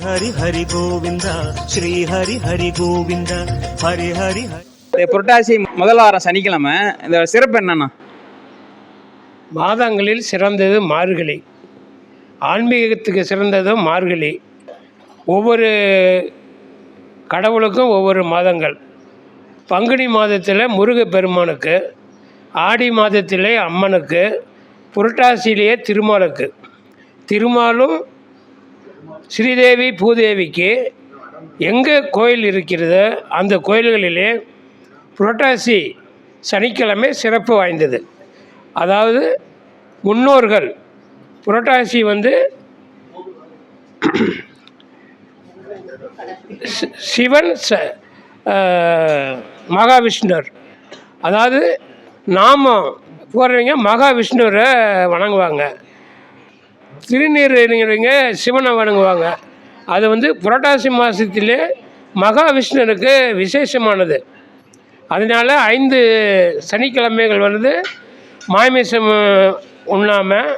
ஹரி ஹரி கோவிந்த ஸ்ரீ ஹரி ஹரி கோவிந்த ஹரி ஹரி புரட்டாசி முதல் வாரம் சனிக்கிழமை இந்த சிறப்பு என்னன்னா? மாதங்களில் சிறந்தது மார்கழி. ஆன்மீகத்துக்கு சிறந்தது மார்கழி. ஒவ்வொரு கடவுளுக்கும் ஒவ்வொரு மாதங்கள். பங்குனி மாதத்தில் முருகப்பெருமானுக்கு ஆடி மாதத்திலே அம்மனுக்கு புரட்டாசியிலேயே திருமாலுக்கு. திருமாலும் ஸ்ரீதேவி பூதேவிக்கு எங்கே கோயில் இருக்கிறதோ அந்த கோயில்களிலே புரட்டாசி சனிக்கிழமை சிறப்பு வாய்ந்தது. அதாவது முன்னோர்கள் புரட்டாசி வந்து சிவன் ச மகாவிஷ்ணுவர். மகாவிஷ்ணுர் அதாவது நாமம் போகிறவங்க மகாவிஷ்ணுரை வணங்குவாங்க. திருநீருங்கிறவங்க சிவனை வணங்குவாங்க அது வந்து புரட்டாசி மாதத்திலே மகாவிஷ்ணுருக்கு விசேஷமானது. அதனால் ஐந்து சனிக்கிழமைகள் வந்து மாமிசம் உண்ணாமல்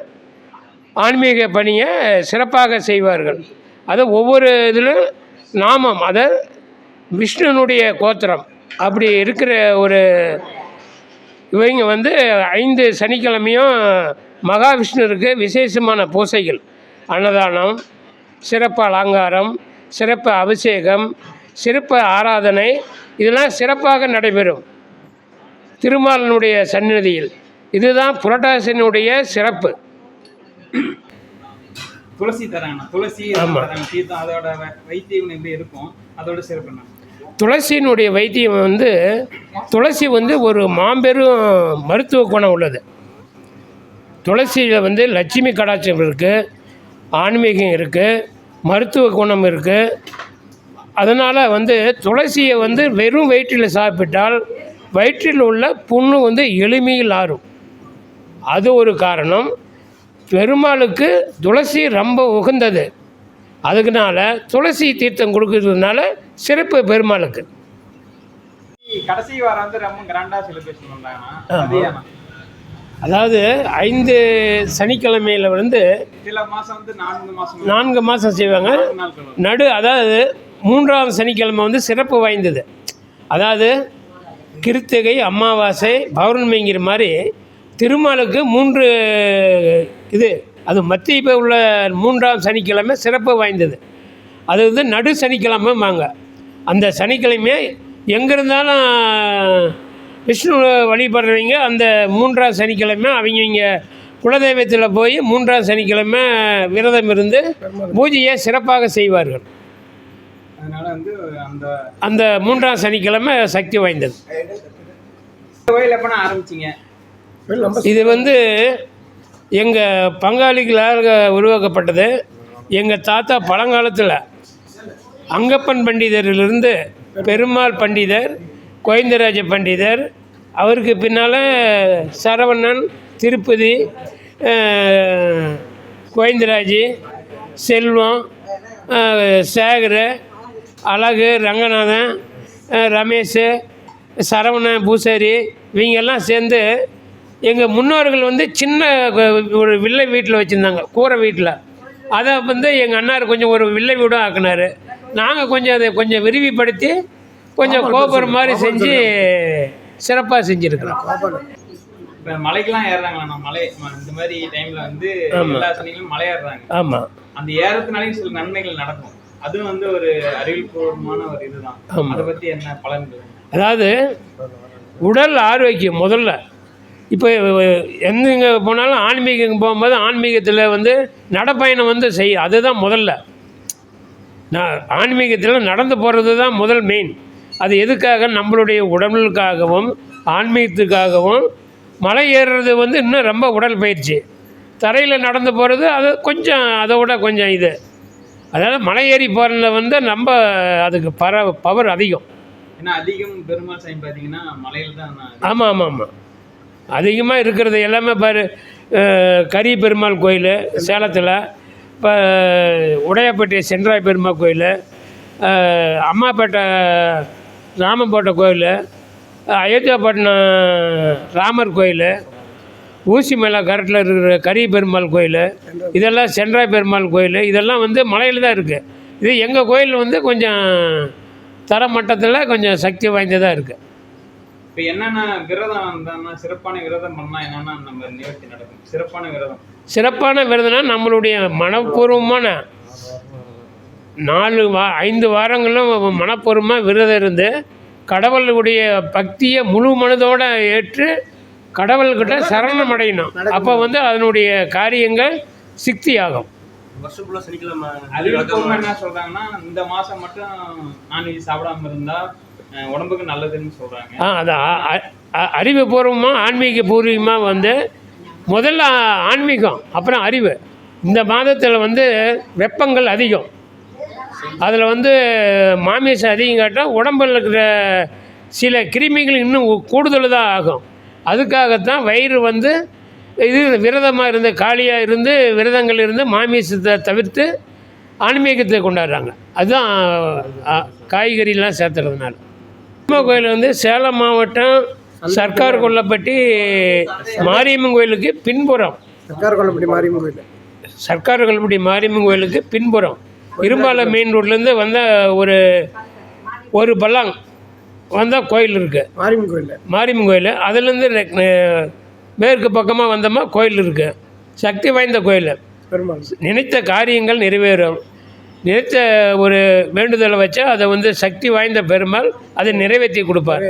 ஆன்மீக பணியை சிறப்பாக செய்வார்கள். அது ஒவ்வொரு இதிலும் நாமம் அதை விஷ்ணுனுடைய கோத்திரம். அப்படி இருக்கிற ஒரு இவங்க வந்து ஐந்து சனிக்கிழமையும் மகாவிஷ்ணுருக்கு விசேஷமான பூசைகள். அன்னதானம் சிறப்பு அலங்காரம் சிறப்பு அபிஷேகம் சிறப்பு ஆராதனை இதெல்லாம் சிறப்பாக நடைபெறும். திருமாலனுடைய சந்நிதியில். இதுதான் புரட்டாசினுடைய சிறப்பு. துளசி தராங்க. துளசி ஆமா. தராங்க. தீர்த்தம் அதோட வைத்தியம் எப்படி இருக்கும்? அதோட சிறப்பு துளசியினுடைய வைத்தியம் வந்து துளசி வந்து ஒரு மாபெரும் மருத்துவ குணம் உள்ளது. துளசியில் வந்து லட்சுமி கடாட்சம் இருக்குது ஆன்மீகம் இருக்குது மருத்துவ குணம் இருக்குது அதனால் வந்து துளசியை வந்து வெறும் வயிற்றில் சாப்பிட்டால் வயிற்றில் உள்ள புண்ணு வந்து எளிமையில் ஆறும். அது ஒரு காரணம். பெருமாளுக்கு துளசி ரொம்ப உகந்தது. அதுக்குனால துளசி தீர்த்தம் கொடுக்கறதுனால சிறப்பு பெருமாளுக்கு. கடைசி வாரம் வந்து ரொம்ப கிராண்டா செலிப்ரேஷன் ஏன்னா? அதாவது ஐந்து சனிக்கிழமையில் வந்து நான்கு மாதம் செய்வாங்க. நடு அதாவது மூன்றாவது சனிக்கிழமை வந்து சிறப்பு வாய்ந்தது. அதாவது கிருத்திகை அமாவாசை பௌர்ணமிங்கிற மாதிரி திருமாலுக்கு மூன்று இது அது மத்திய உள்ள மூன்றாம் சனிக்கிழமை சிறப்பு வாய்ந்தது. அது வந்து நடு சனிக்கிழமை வாங்க அந்த சனிக்கிழமை எங்கே இருந்தாலும் விஷ்ணு வழிபடுறவங்க அந்த மூன்றாம் சனிக்கிழமை அவங்க குலதெய்வத்தில் போய் மூன்றாம் சனிக்கிழமை விரதம் இருந்து பூஜையை சிறப்பாக செய்வார்கள். அதனால வந்து அந்த மூன்றாம் சனிக்கிழமை சக்தி வாய்ந்தது. இது வந்து எங்கள் பங்காளிகளால் உருவாக்கப்பட்டது. எங்கள் தாத்தா பழங்காலத்தில் அங்கப்பன் பண்டிதரிலிருந்து பெருமாள் பண்டிதர் கோவிந்தராஜ பண்டிதர் அவருக்கு பின்னால் சரவணன் திருப்பதி அஹ், கோவிந்தராஜ் செல்வம் சேகர் அழகு ரங்கநாதன் ரமேஷ் சரவணன் பூசாரி இவங்கெல்லாம் சேர்ந்து எங்கள் முன்னோர்கள் வந்து சின்ன ஒரு வில்லை வீட்டில் வச்சுருந்தாங்க கூரை வீட்டில். அதை வந்து எங்கள் அண்ணார் கொஞ்சம் ஒரு வில்லை வீடும் ஆக்குனார். நாங்கள் கொஞ்சம் அதை கொஞ்சம் விரிவுபடுத்தி கொஞ்சம் கோபுரம் மாதிரி செஞ்சு சிறப்பாக செஞ்சுருக்கிறோம். இப்ப மலைக்கெல்லாம் ஏறுறாங்களா? நம்ம மலை இந்த மாதிரி டைம்ல வந்து. எல்லா சனிகளும் மலை ஏறுறாங்க ஆமாம் அந்த ஏறதுனாலையும் சில நன்மைகள் நடக்கும். அதுவும் வந்து ஒரு அறிவியல்பூர்வமான ஒரு இதுதான். அதை பத்தி என்ன பலன்கள்? அதாவது உடல் ஆரோக்கியம் முதல்ல. இப்போ எந்தங்க போனாலும் ஆன்மீகம் போகும்போது ஆன்மீகத்தில் வந்து நடப்பயணம் வந்து செய் அதுதான் முதல்ல. நான் ஆன்மீகத்தில் நடந்து போகிறது தான் முதல் மெயின் அது எதுக்காக? நம்மளுடைய உடலுக்காகவும் ஆன்மீகத்துக்காகவும். மலை ஏறுறது வந்து இன்னும் ரொம்ப உடல் பயிற்சி. தரையில் நடந்து போகிறது அது கொஞ்சம் அதை விட கொஞ்சம் இது. அதாவது மலை ஏறி போகிறதுல வந்து ரொம்ப அதுக்கு பர பவர் அதிகம். ஏன்னா அதிகம் பெருமாள் சாமி பாத்தீங்கன்னா மலையில தான் ஆமாம் ஆமாம் ஆமாம் அதிகமாக இருக்கிறது எல்லாமே பாரு கரி பெருமாள் கோயில் சேலத்தில். இப்போ உடையாப்பட்டி சென்றாய் பெருமாள் கோயில் அம்மாப்பேட்டை ராமப்பேட்டை கோயில் அயோத்தியாப்பட்டினம் ராமர் கோயில் ஊசி மலை கரட்டில் இருக்கிற கரி பெருமாள் கோயில் இதெல்லாம் சென்றாய் பெருமாள் கோயில் இதெல்லாம் வந்து மலையில் தான் இருக்குது இது எங்கள் கோயில் வந்து கொஞ்சம் தரமட்டத்தில் கொஞ்சம் சக்தி வாய்ந்ததாக இருக்குது இப்போ என்னென்ன விரதம் சிறப்பான விரதம் பண்ணா என்னென்ன நம்ம நிவர்த்தி நடக்கும்? சிறப்பான விரதம். சிறப்பான விரதம்னா நம்மளுடைய மனப்பூர்வமான நாலு வா ஐந்து வாரங்களும் மனப்பூர்வமாக விரதம் இருந்து கடவுளுடைய பக்தியை முழு மனதோடு ஏற்று கடவுள்கிட்ட சரணம் அடையணும். அப்போ வந்து அதனுடைய காரியங்கள் சித்தியாகும். வருஷம் ஃபுல்லாக சனிக்கிழமை அறிவிப்பூர்வமா என்ன சொல்றாங்கன்னா இந்த மாசம் மட்டும் நான்வெஜ் சாப்பிடாம இருந்தா அஹ், உடம்புக்கு நல்லதுன்னு சொல்றாங்க. ஆ அது அ- அ- அ- அறிவுபூர்வமாக ஆன்மீக பூர்வமாக வந்து முதல்ல ஆன்மீகம் அப்புறம் அறிவு. இந்த மாதத்தில் வந்து வெப்பங்கள் அதிகம். அதில் வந்து மாமிசம் அதிகம் காட்டால் உடம்பில் இருக்கிற சில கிருமிகள் இன்னும் கூடுதல் தான் ஆகும். அதுக்காகத்தான் வயிறு வந்து இது விரதமாக இருந்து காலியாக இருந்து விரதங்கள் இருந்து மாமிசத்தை தவிர்த்து ஆன்மீகத்தை கொண்டாடுறாங்க. அதுதான் காய்கறிலாம் சேர்த்துறதுனால. அம்மா கோயில் வந்து சேலம் மாவட்டம் சர்க்கார் கொல்லப்பட்டி மாரியம்மன் கோயிலுக்கு பின்புறம். சர்க்கார் கொல்லப்பட்டி மாரியம்மன் கோயில். சர்க்கார் கொல்லப்பட்டி மாரியம்மன் கோயிலுக்கு பின்புறம். இரும்பாலை மெயின் ரோட்லேருந்து வந்த ஒரு ஒரு பல்லாங் வந்தால் கோயில் இருக்குது மாரியம்மன் கோயில் மாரியம்மன் கோயில். அதுலேருந்து மேற்கு பக்கமாக வந்தோமா கோயில் இருக்குது சக்தி வாய்ந்த கோயில். பெருமாள். நினைத்த காரியங்கள் நிறைவேறும். நினைத்த ஒரு வேண்டுதலை வச்சா அதை வந்து சக்தி வாய்ந்த பெருமாள் அதை நிறைவேற்றி கொடுப்பார்.